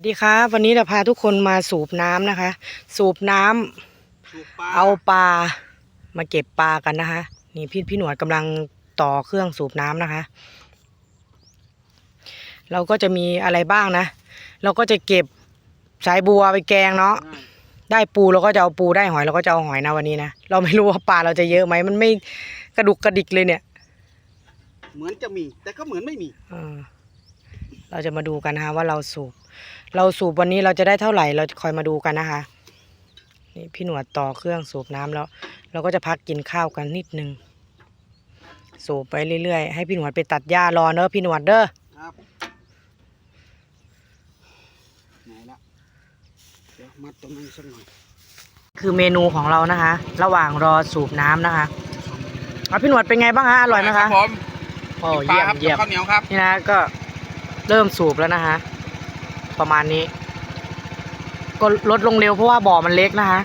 สวัสดีครับวันนี้เราพาทุกคนมาสูบน้ำนะคะ สูบน้ำสูบปลาเอาปลามาเก็บปลากันนะคะ นี่พี่พี่หนวดกำลังต่อเครื่องสูบน้ำนะคะ เราก็จะมีอะไรบ้างนะ เราก็จะเก็บสายบัวไปแกงเนาะได้ได้ปูเราก็จะเอาปูได้หอยเราก็จะเอาหอยนะวันนี้นะเราไม่รู้ว่าปลาเราจะเยอะไหมมันไม่กระดุกกระดิกเลยเนี่ย เหมือนจะมี แต่ก็เหมือนไม่มีเออ เราจะมาดูกันนะคะว่าเราสูบ เราสูบวันนี้เราจะได้เท่าไหร่ เราคอยมาดูกันนะคะ นี่พี่หนวดต่อเครื่องสูบน้ำแล้ว เราก็จะพักกินข้าวกันนิดนึง สูบไปเรื่อยๆ ให้พี่หนวดไปตัดหญ้ารอเนอะพี่หนวดเด้อครับไหนละเดี๋ยวมัดตรงนั้นสักหน่อยคือเมนูของเรานะคะ ระหว่างรอสูบน้ำนะคะเอาพี่หนวดเป็นไงบ้างคะอร่อยไหมครัคะบผมโอ้ปลาเยี่ยมครับเยี่ยมข้าวเหนียวครับนี่นะก็ เริ่มสูบแล้วนะคะประมาณนี้ ก็ลดลงเร็วเพราะว่าบ่อมันเล็กนะคะ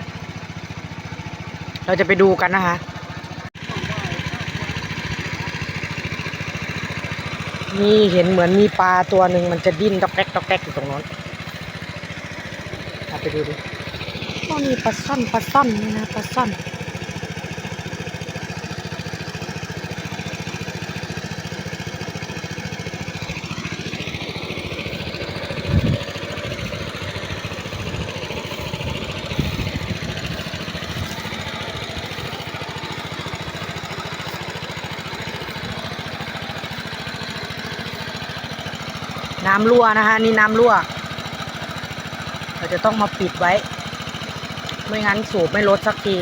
เราจะไปดูกันนะคะนี่เห็นเหมือนมีปลาตัวหนึ่งมันจะดิ้นตอกแตกตอกแตกอยู่ตรงโน้นเอาไปดูดิโอ้นี่ปลาซ่อนปลาซ่อนนี่นะปลาซ่อน น้ำรั่วนะคะนี่น้ำรั่ว เราจะต้องมาปิดไว้ ไม่งั้นสูบไม่ลดสักที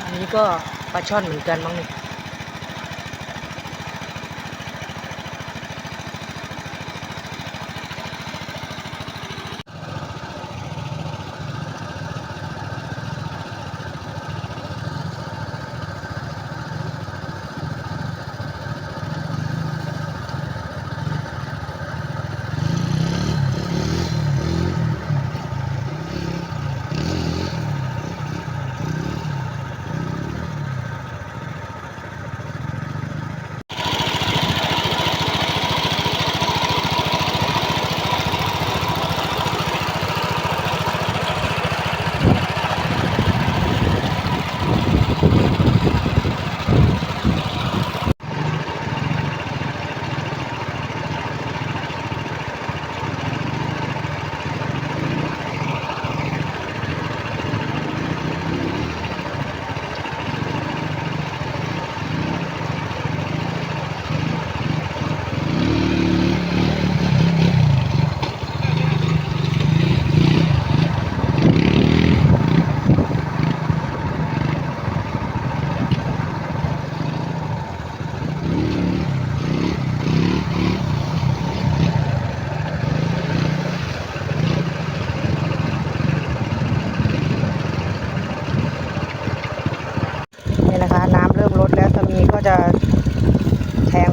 อันนี้ก็ปลาช่อนเหมือนกันมั้งนี่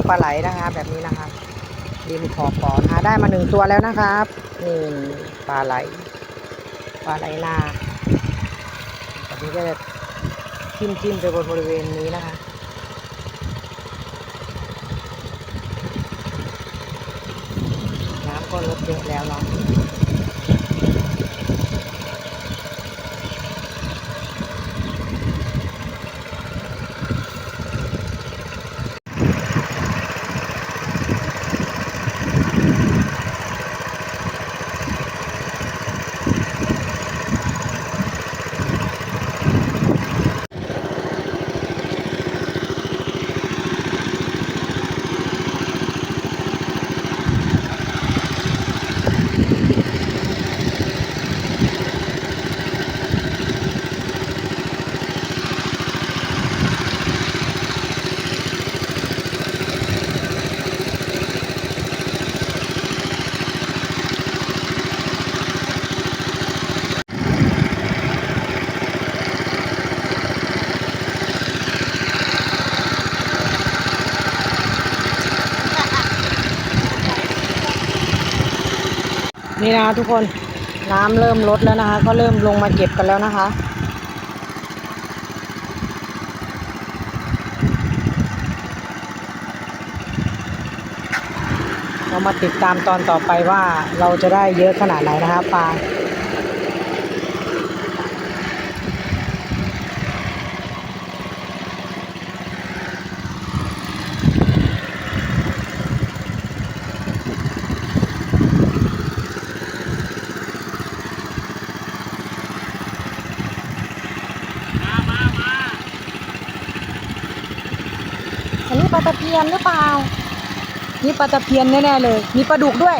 ปลาไหลนะคะแบบนี้นะคะริมขอบบ่อนะคะได้มาหนึ่งตัวแล้วนะครับนี่ปลาไหลปลาไหลนาตอนนี้ก็จะจิ้มจิ้มไปบนบริเวณนี้นะคะน้ำก็ลดเยอะแล้วเนาะ นี่นะทุกคนน้ำเริ่มลดแล้วนะคะ ก็เริ่มลงมาเก็บกันแล้วนะคะ เรามาติดตามตอนต่อไปว่าเราจะได้เยอะขนาดไหนนะคะปลา ตะเพียนหรือเปล่า นี่ปลาตะเพียนแน่ๆเลย มีปลาดุกด้วย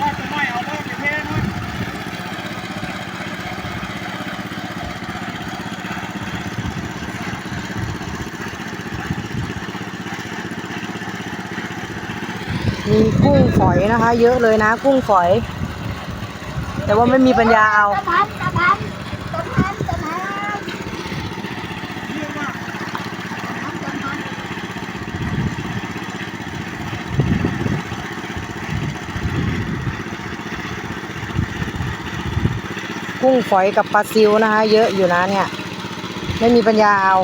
ว่าจะไม่เอาเลิกไปเทนู้น มีกุ้ งฝอยนะคะ เยอะเลยนะ กุ้งฝอย แต่ว่าไม่มีปัญญาเอา ตะพันตะพันตะพันตะพันกุ้งฝอยกับปลาซิวนะคะ เยอะอยู่นะเนี่ย ไม่มีปัญญาเอา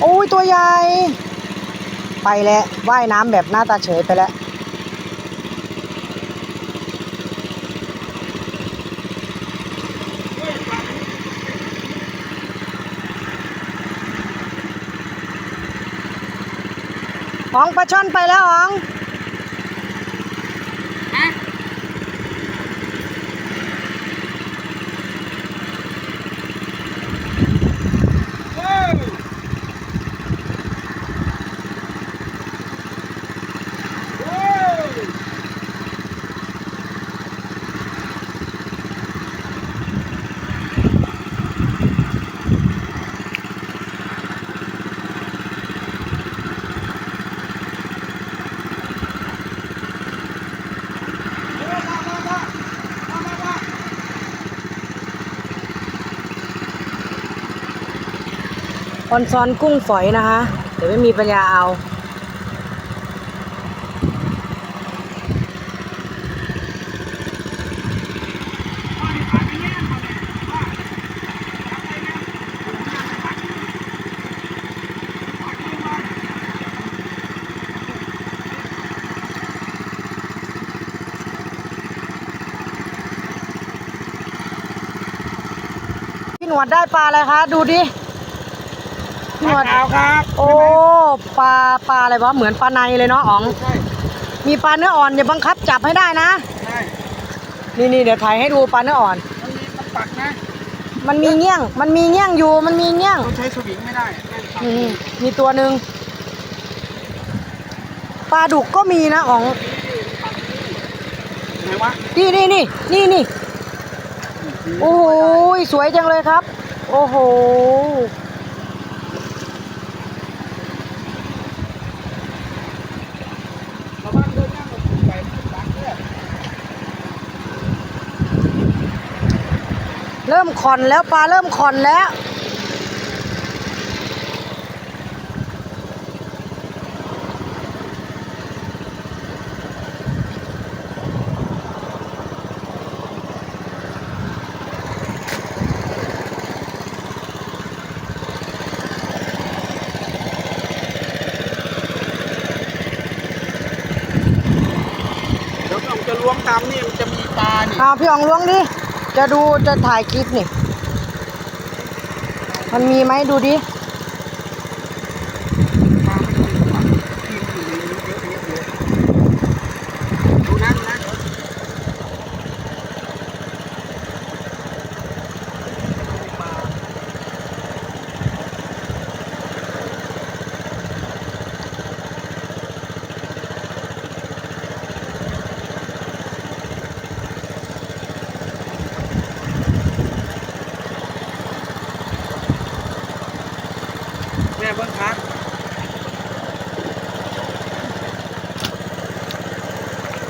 โอ้ยตัวใหญ่ ไปแล้วว่ายน้ำแบบหน้าตาเฉยไปแล้วอ๋องปลาช่อนไปแล้วอ๋อง ออนซอนกุ้งฝอยนะคะแต่ไม่มีปัญญาเอาพี่หนวดได้ปลาอะไรคะ ดูดิ หนวดขาวครับโอ้ปลาปลาอะไรวะเหมือนปลาในเลยเนาะอ๋องใช่มีปลาเนื้ออ่อนอย่าบังคับจับให้ได้นะ ใช่นี่นี่เดี๋ยวถ่ายให้ดูปลาเนื้ออ่อน มันมีมันปักนะมันมีเงี้ยง มันมีเงี้ยงอยู่ มันมีเงี้ยงต้องใช้สวิงไม่ได้แม่งปักอืมมีตัวหนึ่งปลาดุกก็มีนะอ๋องไหนวะนี่นี่นี่นี่นี่โอ้โหสวยจังเลยครับ โอ้โห ระวังเดินหน้ากับถูกไปปักเนี่ย เริ่มขอนแล้วปลาเริ่มขอนแล้วเดี๋ยวผมจะล้วงตามนี่มันจะมีปลานี่เอาพี่อ๋องล้วงดิ จะดูจะถ่ายคลิปนี่ มันมีไหมดูดิ ปลาไม่มีว่ะกินอยู่ในนี้เยอะเยอะเยอะดูนะดูนะปลา แม่เบิ้งพัก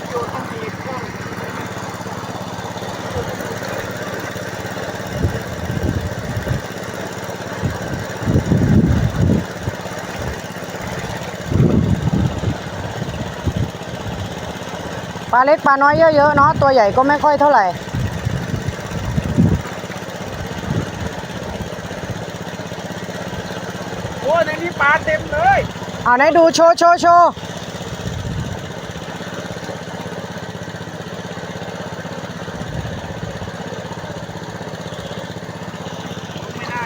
โยนต้องมีกล้อง น ปลา เล็กปลาน้อยเยอะๆเนาะตัวใหญ่ก็ไม่ค่อยเท่าไหร่โอ้ยในนี้ปลาเต็มเลยเอาไหนดูโชว์โชว์โชว์ไม่ได้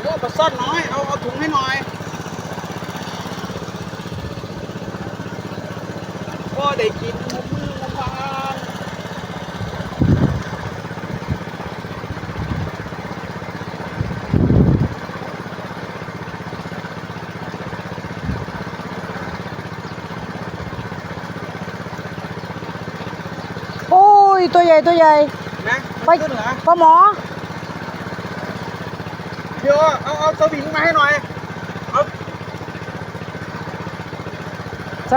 โอ้ปลาซ่อนน้อย เอาเอาถุงให้หน่อย ก็ได้กินมุมมือมุมวานโอ้ย ตัวใหญ่ตัวใหญ่ นะไปมันขึ้นเหรอปลาหมอ เดี๋ยวเอาเอาสวิงมาให้หน่อย เอา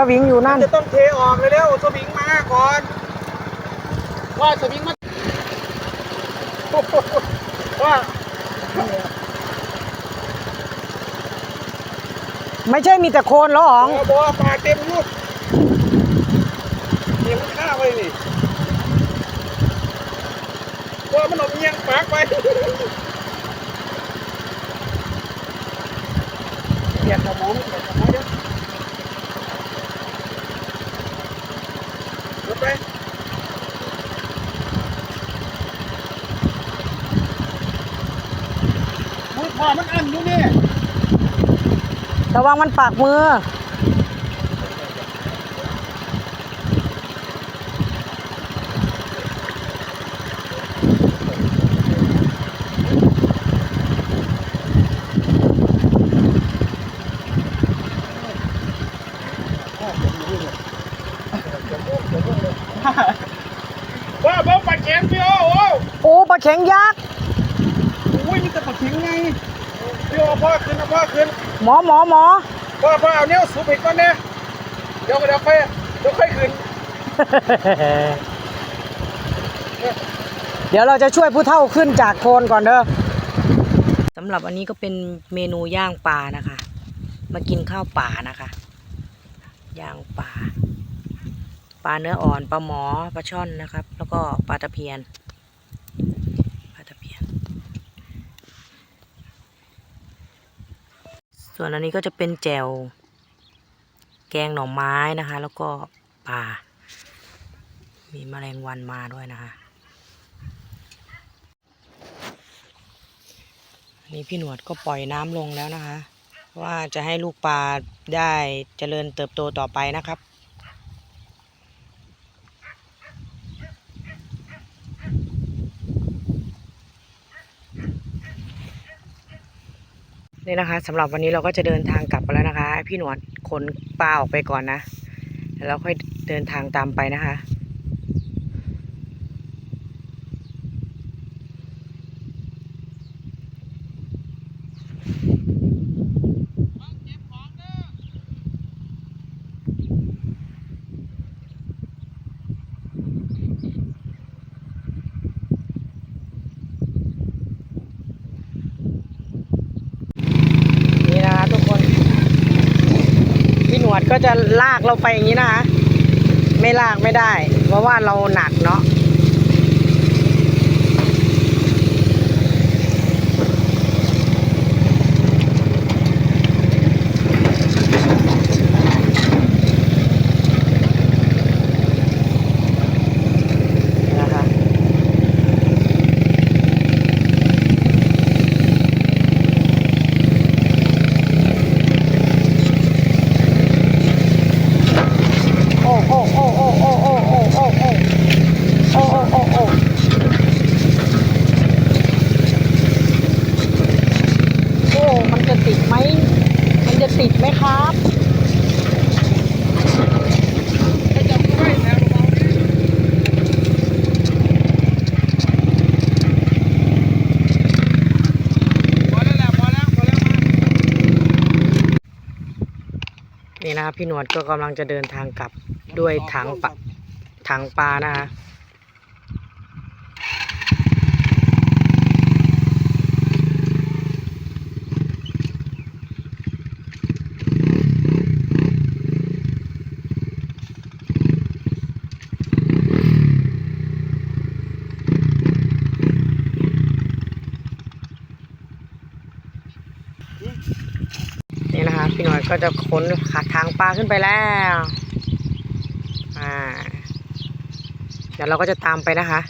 สวิงอยู่นั่น จะต้องเทออกเลยเร็วสวิงมาก่อนว่าสวิงมาโอ้โหว่าไม่ใช่มีแต่โคลนแล้วอ๋องบอบอปลาเต็มลูกเอียงข้าวไปนี่ว่ามันเอาเอียงปากไปเปียกสมองเปียกสมองเดี๋ยวลด ไปมือพอมันอันอยู่นี่ระวังมันปากมือ ว่าเบิ้งปลาเข็งพี่โอ้โอ้โอ้ปลาเข็งยักษ์อุ้ยมีแต่ปลาเข็งไงพี่โอ้พ่อขึ้นนะพ่อขึ้นหมอหมอหมอพ่อพ่อเอาเนี้ยสูบอีกก่อนเนี่ยเดี๋ยวเดี๋ยวค่อยเดี๋ยวค่อยขึ้นเดี๋ยวเราจะช่วยผู้เฒ่าขึ้นจากโคลนก่อนเด้อสำหรับอันนี้ก็เป็นเมนูย่างปลานะคะ มากินข้าวป่านะคะ ย่างปลา ปลาเนื้ออ่อนปลาหมอปลาช่อนนะครับ แล้วก็ปลาตะเพียนปลาตะเพียน ส่วนอันนี้ก็จะเป็นแจ่วแกงหน่อไม้นะคะ แล้วก็ปลามีแมลงวันมาด้วยนะคะนนี้พี่หนวดก็ปล่อยน้ำลงแล้วนะคะ ว่าจะให้ลูกปลาได้เจริญเติบโตต่อไปนะครับ นี่นะคะสำหรับวันนี้เราก็จะเดินทางกลับไปแล้วนะคะ พี่หนวดขนปลาออกไปก่อนนะแล้วค่อยเดินทางตามไปนะคะ นี่นะคะทุกคน พี่หนวดก็ จะลากเราไปอย่างนี้นะคะ ไม่ลากไม่ได้ เพราะว่าเราหนักเนาะนะคะ ติดไหม มันจะติดไหมครับนี่นะครับพี่หนวดก็กำลังจะเดินทางกลับด้วยถังปะถังปลานะคะ พี่หน่อย ก็จะขนขาทางปลาขึ้นไปแล้ว อ่า เดี๋ยวเราก็จะตามไปนะคะ